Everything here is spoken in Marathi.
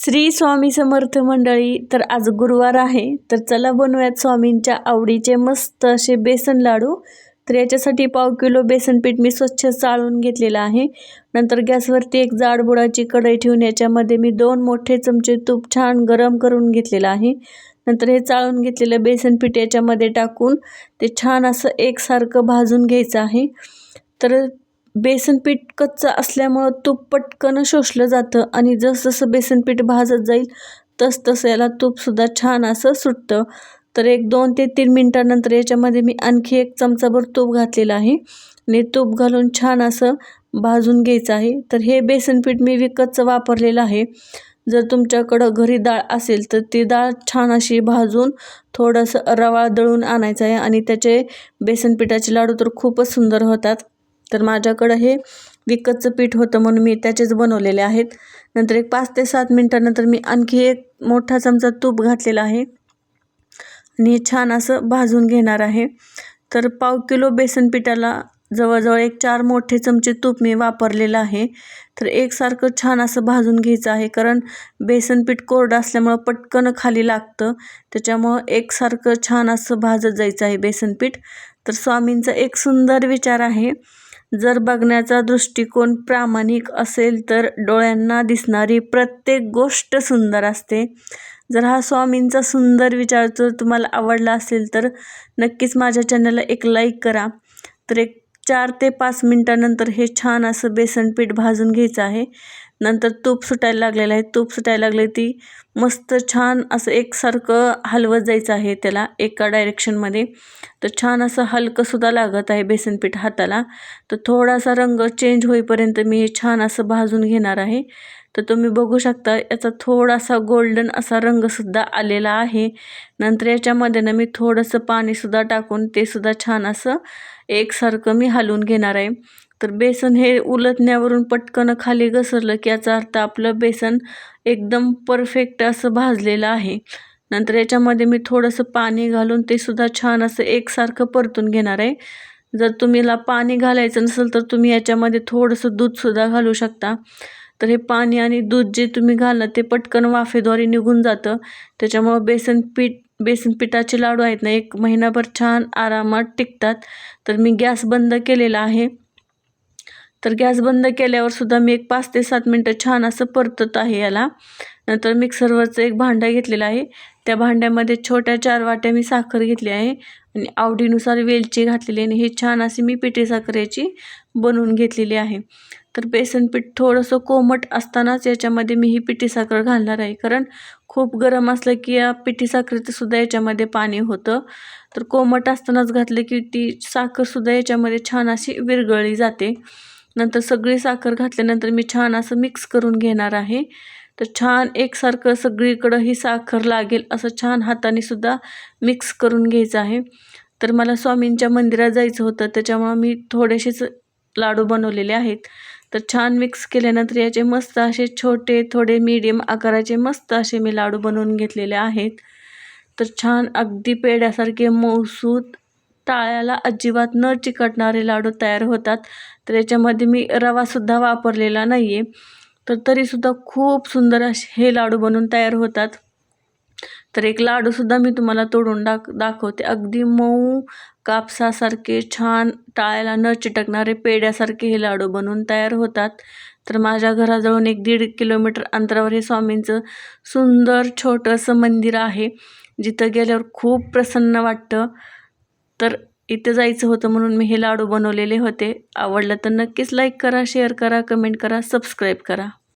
श्री स्वामी समर्थ मंडळी तर आज गुरुवार आहे तर चला बनवूयात स्वामींच्या आवडीचे मस्त असे बेसन लाडू. तर याच्यासाठी पाव किलो बेसन पीठ मी स्वच्छ चाळून घेतलेलं आहे. नंतर गॅसवरती एक जाड बुडाची कढई ठेवून याच्यामध्ये मी दोन मोठे चमचे तूप छान गरम करून घेतलेलं आहे. नंतर हे चाळून घेतलेलं बेसन पीठ याच्यामध्ये टाकून ते छान असं एकसारखं भाजून घ्यायचं आहे. तर बेसन पीठ कच्चं असल्यामुळं तूप पटकन शोषलं जातं आणि जसजसं बेसन पीठ भाजत जाईल तसतसं याला तूपसुद्धा छान असं सुटतं. तर एक दोन ते तीन मिनटानंतर याच्यामध्ये मी आणखी एक चमचाभर तूप घातलेलं आहे. आणि तूप घालून छान असं भाजून घ्यायचं आहे. तर हे बेसन पीठ मी विकतचं वापरलेलं आहे. जर तुमच्याकडं घरी डाळ असेल तर ती डाळ छान अशी भाजून थोडंसं रवा दळून आणायचं आहे आणि त्याचे बेसन पिठाचे लाडू तर खूपच सुंदर होतात. तर माझ्याकडं हे विकतचं पीठ होतं म्हणून मी त्याचेच बनवलेले आहेत. नंतर एक पाच ते सात मिनटानंतर मी आणखी एक मोठा चमचा तूप घातलेला आहे. आणि हे छान असं भाजून घेणार आहे. तर पाव किलो बेसन पिठाला जवळजवळ एक चार मोठे चमचे तूप मी वापरलेलं आहे. तर एकसारखं छान असं भाजून घ्यायचं आहे. कारण बेसन पीठ कोरडं असल्यामुळं पटकन खाली लागतं. त्याच्यामुळं एकसारखं छान असं भाजत जायचं आहे बेसन पीठ. तर स्वामींचा एक सुंदर विचार आहे. जर बघण्याचा दृष्टिकोन प्रामाणिक असेल तर डोळ्यांना दिसणारी प्रत्येक गोष्ट सुंदर असते. जर हा स्वामींचा सुंदर विचार जर तुम्हाला आवडला असेल तर नक्कीच माझ्या चॅनलला एक लाईक करा. तर एक चार ते पाच मिनटानंतर हे छान असं बेसन पीठ भाजून घ्यायचं आहे. नंतर तूप सुटायला लागलेलं आहे. तूप सुटायला लागले ती मस्त छान असं एकसारखं हलवत जायचं आहे त्याला एका डायरेक्शनमध्ये. तर छान असं हलकंसुद्धा लागत आहे बेसन पीठ हाताला. तर थोडासा रंग चेंज होईपर्यंत मी हे छान असं भाजून घेणार आहे. तर तुम्ही बघू शकता याचा थोडासा गोल्डन असा रंगसुद्धा आलेला आहे. नंतर याच्यामध्ये ना मी थोडंसं पाणीसुद्धा टाकून ते सुद्धा छान असं एकसारखं मी हलवून घेणार आहे. तर बेसन हे उलटण्यावरून पटकन खाली घसरलं की याचा अर्थ आपलं बेसन एकदम परफेक्ट असं भाजलेलं आहे. नंतर याच्यामध्ये मी थोडंसं पाणी घालून ते सुद्धा छान असं एकसारखं परतून घेणार आहे. जर तुम्हीला पाणी घालायचं नसेल तर तुम्ही याच्यामध्ये थोडंसं दूधसुद्धा घालू शकता. तर हे पाणी आणि दूध जे तुम्ही घालणं ते पटकन वाफेद्वारे निघून जातं. त्याच्यामुळं बेसन पीठ बेसन पिठाचे लाडू आहेत ना एक महिनाभर छान आरामात टिकतात. तर मी गॅस बंद केलेला आहे. तर गॅस बंद केल्यावर सुद्धा मी एक पाच ते सात मिनटं छान असं परतत आहे याला. नंतर मिक्सरवरचं एक भांडं घेतलेलं आहे. त्या भांड्यामध्ये छोट्या चार वाट्या मी साखर घेतली आहे आणि आवडीनुसार वेलची घातलेली आणि हे छान अशी मी पिठी साखर याची बनवून घेतलेली आहे. तर बेसनपीठ थोडंसं कोमट असतानाच याच्यामध्ये मी ही पिठी साखर घालणार आहे. कारण खूप गरम असलं की या पिठी साखरेचं सुद्धा याच्यामध्ये पाणी होतं. तर कोमट असतानाच घातलं की ती साखरसुद्धा याच्यामध्ये छान अशी विरघळली जाते. नंतर सगळी साखर घातल्यानंतर मी छान असं मिक्स करून घेणार आहे. तर छान एकसारखं सगळीकडं ही साखर लागेल असं छान हाताने सुद्धा मिक्स करून घ्यायचं आहे. तर मला स्वामींच्या मंदिरात जायचं होतं त्याच्यामुळं मी थोडेसेच लाडू बनवलेले आहेत. तर छान मिक्स केल्यानंतर याचे मस्त असे छोटे थोडे मीडियम आकाराचे मस्त असे मी लाडू बनवून घेतलेले आहेत. तर छान अगदी पेड्यासारखे मऊसूत टाळ्याला अजिबात न चिकटणारे लाडू तयार होतात. तर याच्यामध्ये मी रवासुद्धा वापरलेला नाही आहे तर तरीसुद्धा खूप सुंदर असे हे लाडू बनवून तयार होतात. तर एक लाडूसुद्धा मी तुम्हाला तोडून दाख दाखवते. अगदी मऊ कापसासारखे छान टाळ्याला न चिटकणारे पेड्यासारखे हे लाडू बनवून तयार होतात. तर माझ्या घराजवळून एक दीड किलोमीटर अंतरावर हे स्वामींचं सुंदर छोटंसं मंदिर आहे जिथं गेल्यावर खूप प्रसन्न वाटतं. तर इथं जायचं होतं म्हणून मी हे लाडू बनवलेले होते. आवडलं तर नक्कीच लाईक करा शेअर करा कमेंट करा सबस्क्राईब करा.